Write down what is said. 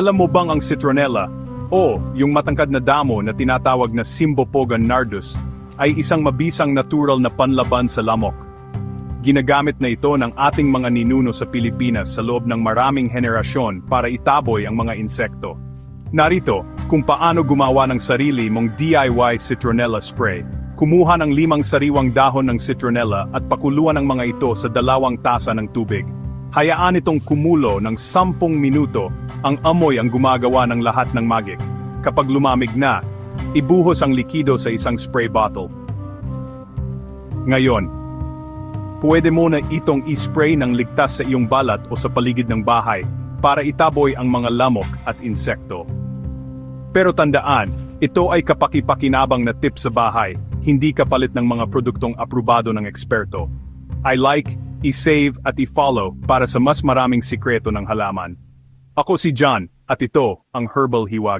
Alam mo bang ang citronella, o yung matangkad na damo na tinatawag na Symbopogon nardus, ay isang mabisang natural na panlaban sa lamok? Ginagamit na ito ng ating mga ninuno sa Pilipinas sa loob ng maraming henerasyon para itaboy ang mga insekto. Narito, kung paano gumawa ng sarili mong DIY citronella spray. Kumuha ng limang sariwang dahon ng citronella at pakuluan ang mga ito sa dalawang tasa ng tubig. Hayaan itong kumulo ng 10 minuto, ang amoy ang gumagawa ng lahat ng magic. Kapag lumamig na, ibuhos ang likido sa isang spray bottle. Ngayon, pwede mo na itong ispray ng ligtas sa iyong balat o sa paligid ng bahay para itaboy ang mga lamok at insekto. Pero tandaan, ito ay kapaki-pakinabang na tip sa bahay, hindi kapalit ng mga produktong aprobado ng eksperto. I like, i-save at i-follow para sa mas maraming sikreto ng halaman. Ako si John, at ito ang Herbal Hiwag.